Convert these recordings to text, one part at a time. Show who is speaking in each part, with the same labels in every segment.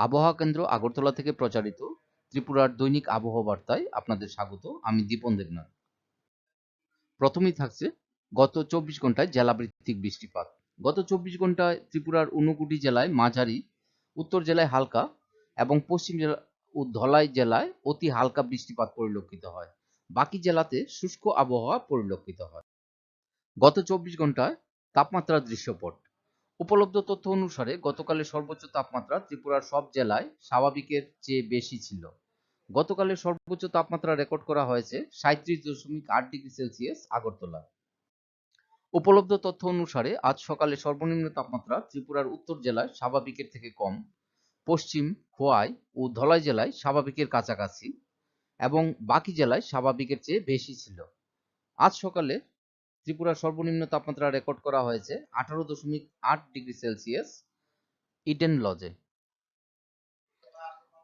Speaker 1: আবহাওয়া কেন্দ্র আগরতলা থেকে প্রচারিত ত্রিপুরার দৈনিক আবহাওয়া বার্তায় আপনাদের স্বাগত। আমি দীপন দেবনাথ। প্রথমেই থাকছে গত চব্বিশ ঘন্টায় জেলাভিত্তিক বৃষ্টিপাত। গত চব্বিশ ঘন্টায় ত্রিপুরার ঊনকোটি জেলায় মাঝারি, উত্তর জেলায় হালকা এবং পশ্চিম জেলা ও ধলাই জেলায় অতি হালকা বৃষ্টিপাত পরিলক্ষিত হয়। বাকি জেলাতে শুষ্ক আবহাওয়া পরিলক্ষিত হয়। গত চব্বিশ ঘন্টায় তাপমাত্রার দৃশ্যপট। উপলব্ধ তথ্য অনুসারে, গতকালের সর্বোচ্চ তাপমাত্রা ত্রিপুরার সব জেলায় স্বাভাবিকের চেয়ে বেশি ছিল। গতকালের সর্বোচ্চ তাপমাত্রা রেকর্ড করা হয়েছে সাঁত্রিশ দশমিক আট ডিগ্রি সেলসিয়াস আগরতলা। উপলব্ধ তথ্য অনুসারে, আজ সকালে সর্বনিম্ন তাপমাত্রা ত্রিপুরার উত্তর জেলায় স্বাভাবিকের থেকে কম, পশ্চিম খোয়াই ও ধলাই জেলায় স্বাভাবিকের কাছাকাছি এবং বাকি জেলায় স্বাভাবিকের চেয়ে বেশি ছিল। আজ সকালে ত্রিপুরার সর্বনিম্ন তাপমাত্রা রেকর্ড করা হয়েছে আঠারো দশমিক আট ডিগ্রি সেলসিয়াস ইডেন লজে।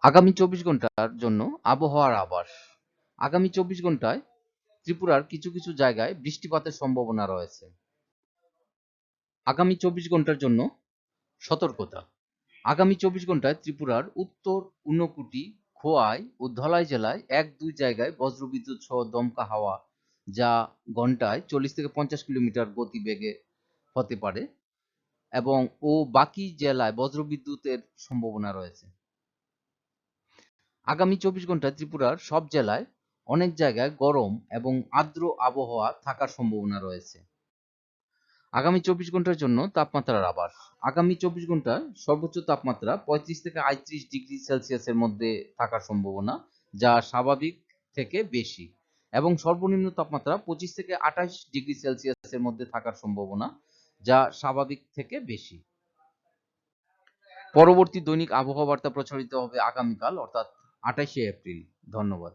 Speaker 1: আগামী চব্বিশ ঘণ্টার জন্য আবহাওয়ার আবাস আগামী চব্বিশ ঘন্টায় ত্রিপুরার কিছু কিছু জায়গায় বৃষ্টিপাতের সম্ভাবনা রয়েছে। আগামী চব্বিশ ঘণ্টার জন্য সতর্কতা। আগামী চব্বিশ ঘন্টায় ত্রিপুরার উত্তর ঊনকোটি, খোয়াই ও ধলাই জেলায় এক দুই জায়গায় বজ্রবিদ্যুৎ সহ দমকা হাওয়া যা ঘন্টায় চল্লিশ থেকে পঞ্চাশ কিলোমিটার গতিবেগে হতে পারে এবং ও বাকি জেলায় বজ্রবিদ্যুতের সম্ভাবনা রয়েছে। আগামী চব্বিশ ঘন্টায় ত্রিপুরার সব জেলায় অনেক জায়গায় গরম এবং আর্দ্র আবহাওয়া থাকার সম্ভাবনা রয়েছে। আগামী চব্বিশ ঘণ্টার জন্য তাপমাত্রার আবার। আগামী চব্বিশ ঘন্টায় সর্বোচ্চ তাপমাত্রা পঁয়ত্রিশ থেকে আটত্রিশ ডিগ্রি সেলসিয়াসের মধ্যে থাকার সম্ভাবনা, যা স্বাভাবিক থেকে বেশি। এবং সর্বনিম্ন তাপমাত্রা পঁচিশ থেকে আঠাশ ডিগ্রি সেলসিয়াসের মধ্যে থাকার সম্ভাবনা, যা স্বাভাবিক থেকে বেশি। পরবর্তী দৈনিক আবহাওয়া বার্তা প্রচারিত হবে আগামীকাল, অর্থাৎ আঠাশে এপ্রিল। ধন্যবাদ।